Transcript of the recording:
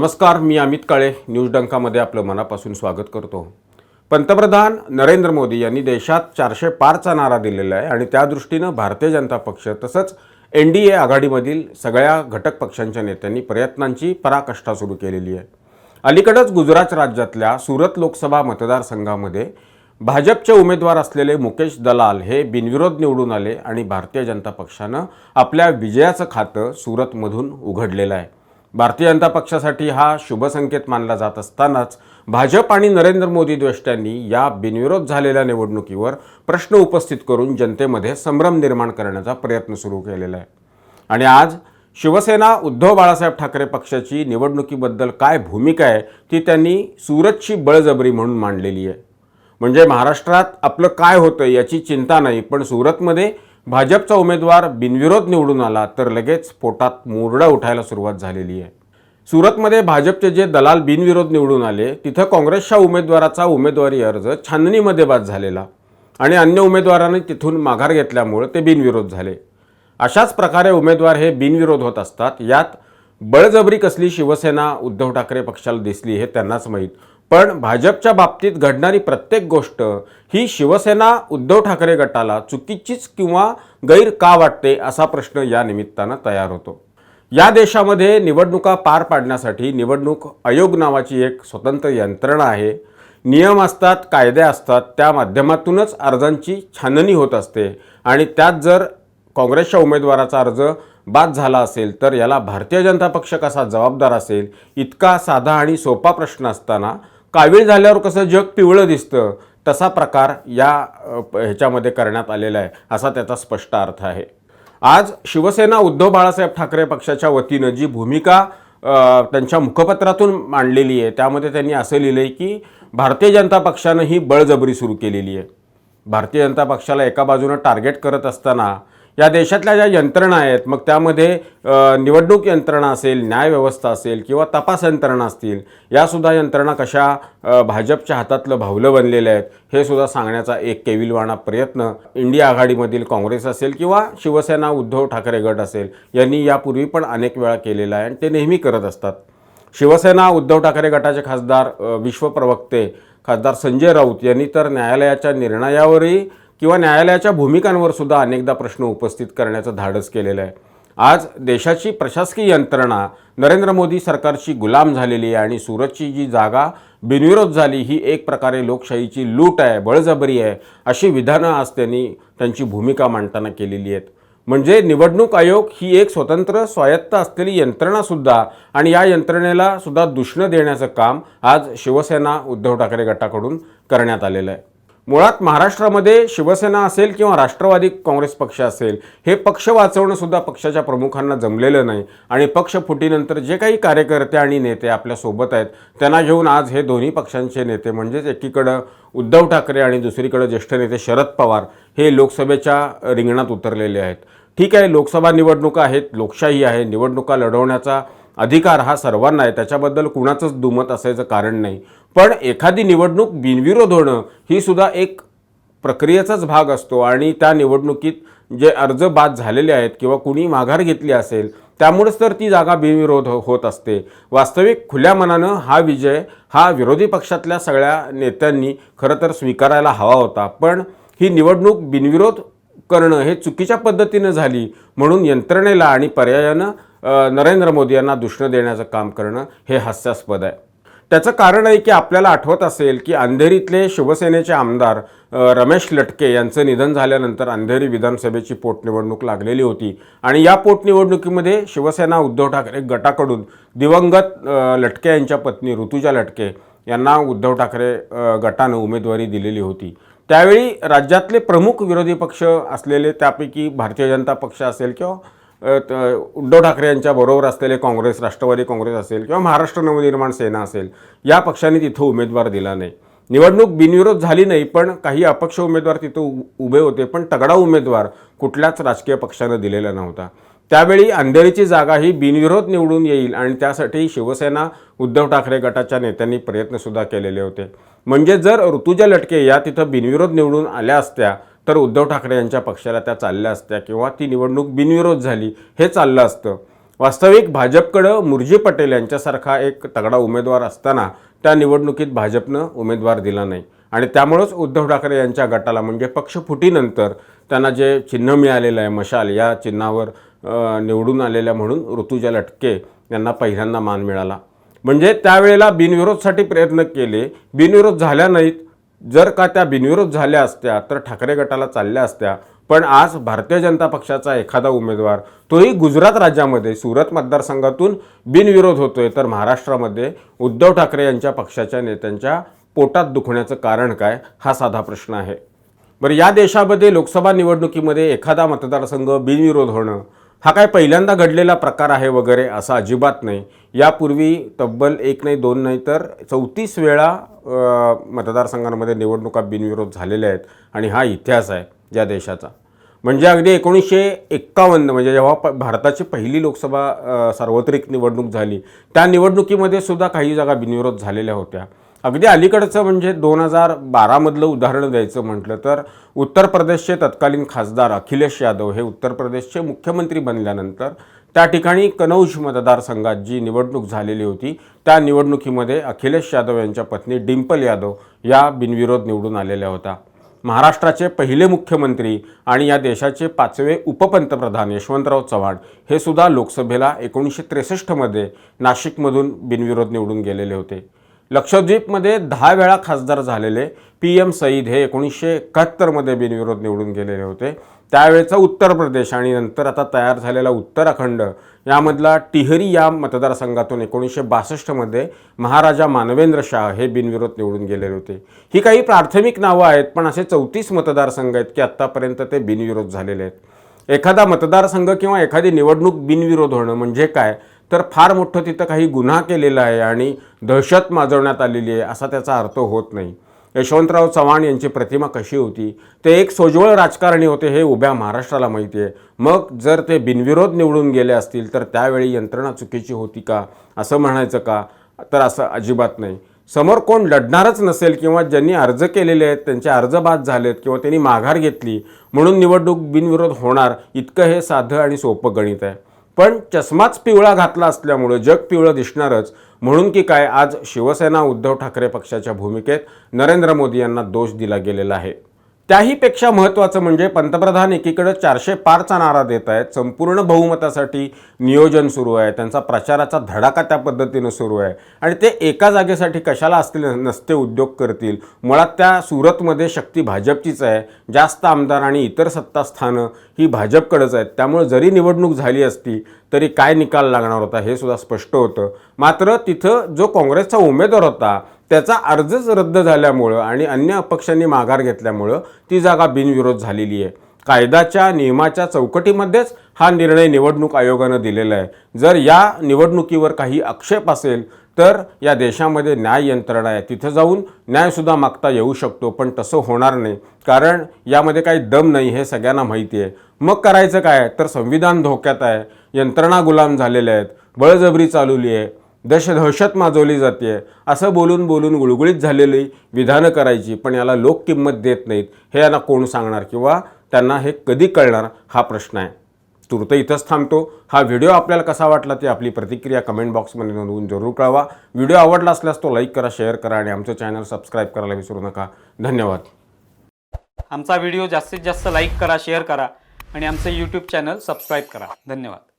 नमस्कार मी अमित काळे. न्यूज डंकामध्ये आपलं मनापासून स्वागत करतो. पंतप्रधान नरेंद्र मोदी यांनी देशात चारशे पारचा नारा दिलेला आहे आणि त्या दृष्टीनं भारतीय जनता पक्ष तसंच एन डी ए आघाडीमधील सगळ्या घटक पक्षांच्या नेत्यांनी प्रयत्नांची पराकाष्ठा सुरू केलेली आहे. अलीकडंच गुजरात राज्यातल्या सुरत लोकसभा मतदारसंघामध्ये भाजपचे उमेदवार असलेले मुकेश दलाल हे बिनविरोध निवडून आले आणि भारतीय जनता पक्षानं आपल्या विजयाचं खातं सुरतमधून उघडलेलं आहे. भारतीय जनता पक्षासाठी हा शुभसंकेत मानला जात असतानाच भाजप आणि नरेंद्र मोदी द्वेष्ट्यांनी या बिनविरोध झालेल्या निवडणुकीवर प्रश्न उपस्थित करून जनतेमध्ये संभ्रम निर्माण करण्याचा प्रयत्न सुरू केलेला आहे. आणि आज शिवसेना उद्धव बाळासाहेब ठाकरे पक्षाची निवडणुकीबद्दल काय भूमिका आहे ती त्यांनी सुरतची बळजबरी म्हणून मांडलेली आहे. म्हणजे महाराष्ट्रात आपलं काय होतं याची चिंता नाही पण सुरतमध्ये भाजपचा उमेदवार बिनविरोध निवडून आला तर लगेच पोटात मुरडा उठायला सुरुवात झालेली आहे. सुरतमध्ये भाजपचे जे दलाल बिनविरोध निवडून आले तिथं काँग्रेसच्या उमेदवाराचा उमेदवारी अर्ज छाननीमध्ये बाद झालेला आणि अन्य उमेदवारांनी तिथून माघार घेतल्यामुळं ते बिनविरोध झाले. अशाच प्रकारे उमेदवार हे बिनविरोध होत असतात. यात बळजबरी कसली शिवसेना उद्धव ठाकरे पक्षाला दिसली हे त्यांनाच माहीत. पण भाजपच्या बाबतीत घडणारी प्रत्येक गोष्ट ही शिवसेना उद्धव ठाकरे गटाला चुकीचीच किंवा गैर का वाटते असा प्रश्न या निमित्तानं तयार होतो. या देशामध्ये निवडणुका पार पाडण्यासाठी निवडणूक आयोग नावाची एक स्वतंत्र यंत्रणा आहे. नियम असतात कायदे असतात त्या माध्यमातूनच अर्जांची छाननी होत असते आणि त्यात जर काँग्रेसच्या उमेदवाराचा अर्ज बाद झाला असेल तर याला भारतीय जनता पक्ष कसा जबाबदार असेल इतका साधा आणि सोपा प्रश्न असताना कावीळ झाल्यावर कसं जग पिवळं दिसतं तसा प्रकार या ह्याच्यामध्ये करण्यात आलेला आहे असा त्याचा स्पष्ट अर्थ आहे. आज शिवसेना उद्धव बाळासाहेब ठाकरे पक्षाच्या वतीनं जी भूमिका त्यांच्या मुखपत्रातून मांडलेली आहे त्यामध्ये त्यांनी असं लिहिलं आहे की भारतीय जनता पक्षानं ही बळजबरी सुरू केलेली आहे. भारतीय जनता पक्षाला एका बाजूनं टार्गेट करत असताना या देशातल्या ज्या यंत्रणा आहेत मग त्यामध्ये निवडणूक यंत्रणा असेल न्यायव्यवस्था असेल किंवा तपास यंत्रणा असतील यासुद्धा यंत्रणा कशा भाजपच्या हातातलं भावलं बनलेलं आहेत हे सुद्धा सांगण्याचा एक केविलवाणा प्रयत्न इंडिया आघाडीमधील काँग्रेस असेल किंवा शिवसेना उद्धव ठाकरे गट असेल यांनी यापूर्वी पण अनेक वेळा केलेला आहे आणि ते नेहमी करत असतात. शिवसेना उद्धव ठाकरे गटाचे खासदार विश्वप्रवक्ते खासदार संजय राऊत यांनी तर न्यायालयाच्या निर्णयावरही किंवा न्यायालयाच्या भूमिकांवर सुद्धा अनेकदा प्रश्न उपस्थित करण्याचं धाडस केलेलं आहे. आज देशाची प्रशासकीय यंत्रणा नरेंद्र मोदी सरकारची गुलाम झालेली आहे आणि सुरतची जी जागा बिनविरोध झाली ही एक प्रकारे लोकशाहीची लूट आहे बळजबरी आहे अशी विधानं आज त्यांनी त्यांची भूमिका मांडताना केलेली आहेत. म्हणजे निवडणूक आयोग ही एक स्वतंत्र स्वायत्त असलेली यंत्रणासुद्धा आणि या यंत्रणेला सुद्धा दुष्ण देण्याचं काम आज शिवसेना उद्धव ठाकरे गटाकडून करण्यात आलेलं आहे. मुळात महाराष्ट्रामध्ये शिवसेना असेल किंवा राष्ट्रवादी काँग्रेस पक्ष असेल हे पक्ष वाचवणंसुद्धा पक्षाच्या प्रमुखांना जमलेलं नाही. आणि पक्ष फुटीनंतर जे काही कार्यकर्ते आणि नेते आपल्यासोबत आहेत त्यांना घेऊन आज हे दोन्ही पक्षांचे नेते म्हणजेच एकीकडं उद्धव ठाकरे आणि दुसरीकडं ज्येष्ठ नेते शरद पवार हे लोकसभेच्या रिंगणात उतरलेले आहेत. ठीक आहे लोकसभा निवडणुका आहेत लोकशाही आहे निवडणुका लढवण्याचा अधिकार हा सर्वांना आहे. त्याच्याबद्दल कुणाचंच दुमत असायचं कारण नाही. पण एखादी निवडणूक बिनविरोध होणं ही सुद्धा एक प्रक्रियेचाच भाग असतो आणि त्या निवडणुकीत जे अर्ज बाद झालेले आहेत किंवा कुणी माघार घेतली असेल त्यामुळेच तर ती जागा बिनविरोध हो- होत असते. वास्तविक खुल्या मनानं हा विजय हा विरोधी पक्षातल्या सगळ्या नेत्यांनी खरं तर स्वीकारायला हवा होता. पण ही निवडणूक बिनविरोध करणं हे चुकीच्या पद्धतीनं झाली म्हणून यंत्रणेला आणि पर्यायानं नरेंद्र मोदी यांना दुष्ण देण्याचं काम करणं हे हास्यास्पद आहे. त्याचं कारण आहे की आपल्याला आठवत असेल की अंधेरीतले शिवसेनेचे आमदार रमेश लटके यांचं निधन झाल्यानंतर अंधेरी विधानसभेची पोटनिवडणूक लागलेली होती आणि या पोटनिवडणुकीमध्ये शिवसेना उद्धव ठाकरे गटाकडून दिवंगत लटके यांच्या पत्नी ऋतुजा लटके यांना उद्धव ठाकरे गटानं उमेदवारी दिलेली होती. त्यावेळी राज्यातले प्रमुख विरोधी पक्ष असलेले त्यापैकी भारतीय जनता पक्ष असेल किंवा उद्धव ठाकरे यांच्या बरोबर असलेले काँग्रेस राष्ट्रवादी काँग्रेस असेल किंवा महाराष्ट्र नवनिर्माण सेना असेल या पक्षांनी तिथं उमेदवार दिला नाही. निवडणूक बिनविरोध झाली नाही पण काही अपक्ष उमेदवार तिथं उ- उभे होते पण तगडा उमेदवार कुठल्याच राजकीय पक्षानं दिलेला नव्हता. त्यावेळी अंधेरीची जागा ही बिनविरोध निवडून येईल आणि त्यासाठी शिवसेना उद्धव ठाकरे गटाच्या नेत्यांनी प्रयत्नसुद्धा केलेले होते. म्हणजे जर ऋतुजा लटके या तिथं बिनविरोध निवडून आल्या असत्या तर उद्धव ठाकरे यांच्या पक्षाला त्या चालल्या असत्या किंवा ती निवडणूक बिनविरोध झाली हे चाललं असतं. वास्तविक भाजपकडं मुरजी पटेल यांच्यासारखा एक तगडा उमेदवार असताना त्या निवडणुकीत भाजपनं उमेदवार दिला नाही. आणि त्यामुळंच उद्धव ठाकरे यांच्या गटाला म्हणजे पक्षफुटीनंतर त्यांना जे चिन्ह मिळालेलं आहे मशाल या चिन्हावर निवडून आलेल्या म्हणून ऋतुजा लटके यांना पहिल्यांदा मान मिळाला. म्हणजे त्यावेळेला बिनविरोधसाठी प्रयत्न केले. बिनविरोध झाल्या नाहीत. जर का त्या बिनविरोध झाल्या असत्या तर ठाकरे गटाला चालल्या असत्या. पण आज भारतीय जनता पक्षाचा एखादा उमेदवार तोही गुजरात राज्यामध्ये सुरत मतदारसंघातून बिनविरोध होतोय तर महाराष्ट्रामध्ये उद्धव ठाकरे यांच्या पक्षाच्या नेत्यांच्या पोटात दुखण्याचं कारण काय? हा साधा प्रश्न आहे. बरं या देशामध्ये लोकसभा निवडणुकीमध्ये एखादा मतदारसंघ बिनविरोध होणं हा काय पहिल्यांदा घडलेला प्रकार आहे वगैरे असा अजिबात नाही. यापूर्वी तब्बल एक नाही दोन नाही तर चौतीस वेळा मतदारसंघांमध्ये निवडणुका बिनविरोध झालेल्या आहेत आणि हा इतिहास आहे या देशाचा. म्हणजे अगदी एकोणीसशे एक्कावन्न म्हणजे जेव्हा प भारताची पहिली लोकसभा सार्वत्रिक निवडणूक झाली त्या निवडणुकीमध्ये सुद्धा काही जागा बिनविरोध झालेल्या होत्या. अगदी अलीकडचं म्हणजे दोन हजार बारामधलं उदाहरण द्यायचं म्हटलं तर उत्तर प्रदेशचे तत्कालीन खासदार अखिलेश यादव हे उत्तर प्रदेशचे मुख्यमंत्री बनल्यानंतर त्या ठिकाणी कनौज मतदारसंघात जी निवडणूक झालेली होती. त्या निवडणुकीमध्ये अखिलेश यादव यांच्या पत्नी डिंपल यादव या बिनविरोध निवडून आलेल्या होत्या. महाराष्ट्राचे पहिले मुख्यमंत्री आणि या देशाचे पाचवे उपपंतप्रधान यशवंतराव चव्हाण हे सुद्धा लोकसभेला एकोणीसशे त्रेसष्टमध्ये नाशिकमधून बिनविरोध निवडून गेलेले होते. लक्षद्वीपमध्ये दहा वेळा खासदार झालेले पी एम सईद हे एकोणीसशे एकाहत्तरमध्ये बिनविरोध निवडून गेलेले होते. त्यावेळेचा उत्तर प्रदेश आणि नंतर आता तयार झालेला उत्तराखंड यामधला टिहरी या मतदारसंघातून एकोणीसशे बासष्टमध्ये महाराजा मानवेंद्र शाह हे बिनविरोध निवडून गेलेले होते. ही काही प्राथमिक नावं आहेत पण असे चौतीस मतदारसंघ आहेत की आत्तापर्यंत ते बिनविरोध झालेले आहेत. एखादा मतदारसंघ किंवा एखादी निवडणूक बिनविरोध होणं म्हणजे काय? तर फार मोठं तिथं काही गुन्हा केलेला आहे आणि दहशत माजवण्यात आलेली आहे असा त्याचा अर्थ होत नाही. यशवंतराव चव्हाण यांची प्रतिमा कशी होती? ते एक सोज्वळ राजकारणी होते हे उभ्या महाराष्ट्राला माहिती आहे. मग जर ते बिनविरोध निवडून गेले असतील तर त्यावेळी यंत्रणा चुकीची होती का? असं म्हणायचं का? तर असं अजिबात नाही. समोर कोण लढणारच नसेल किंवा ज्यांनी अर्ज केलेले आहेत त्यांचे अर्ज बाद झालेत किंवा त्यांनी माघार घेतली म्हणून निवडणूक बिनविरोध होणार इतकं हे साधं आणि सोपं गणित आहे. पण चष्माच पिवळा घातला असल्यामुळं जग पिवळं दिसणारच. म्हणून की काय आज शिवसेना उद्धव ठाकरे पक्षाच्या भूमिकेत नरेंद्र मोदी यांना दोष दिला गेलेला आहे. त्याहीपेक्षा महत्त्वाचं म्हणजे पंतप्रधान एकीकडे चारशे पारचा नारा देत आहेत. संपूर्ण बहुमतासाठी नियोजन सुरू आहे. त्यांचा प्रचाराचा धडाका त्या पद्धतीनं सुरू आहे. आणि ते एका जागेसाठी कशाला असतील नसते उद्योग करतील. मुळात त्या सुरतमध्ये शक्ती भाजपचीच आहे. जास्त आमदार आणि इतर सत्तास्थानं ही भाजपकडंच आहेत. त्यामुळे जरी निवडणूक झाली असती तरी काय निकाल लागणार होता हे सुद्धा स्पष्ट होतं. मात्र तिथं जो काँग्रेसचा उमेदवार होता त्याचा अर्जच रद्द झाल्यामुळं आणि अन्य अपक्षांनी माघार घेतल्यामुळं ती जागा बिनविरोध झालेली आहे. कायद्याच्या नियमाच्या चौकटीमध्येच हा निर्णय निवडणूक आयोगानं दिलेला आहे. जर या निवडणुकीवर काही आक्षेप असेल तर या देशामध्ये न्याय यंत्रणा आहे. तिथं जाऊन न्यायसुद्धा मागता येऊ शकतो पण तसं होणार नाही. कारण यामध्ये काही दम नाही हे सगळ्यांना माहिती आहे. मग करायचं काय? तर संविधान धोक्यात आहे. यंत्रणा गुलाम झालेल्या आहेत. बळजबरी चालवली आहे. दश दहशत माजवली जाते असं बोलून बोलून गुळगुळीत झालेली विधानं करायची पण याला लोक किंमत देत नाहीत हे यांना कोण सांगणार किंवा त्यांना हे कधी कळणार हा प्रश्न आहे. तुर्त इथंच थांबतो. हा व्हिडिओ आपल्याला कसा वाटला ते आपली प्रतिक्रिया कमेंट बॉक्समध्ये नोंदवून जरूर कळवा. व्हिडिओ आवडला असल्यास तो लाईक करा शेअर करा आणि आमचं चॅनल सबस्क्राईब करायला विसरू नका. धन्यवाद. आमचा व्हिडिओ जास्तीत जास्त लाईक करा शेअर करा आणि आमचं यूट्यूब चॅनल सबस्क्राईब करा. धन्यवाद.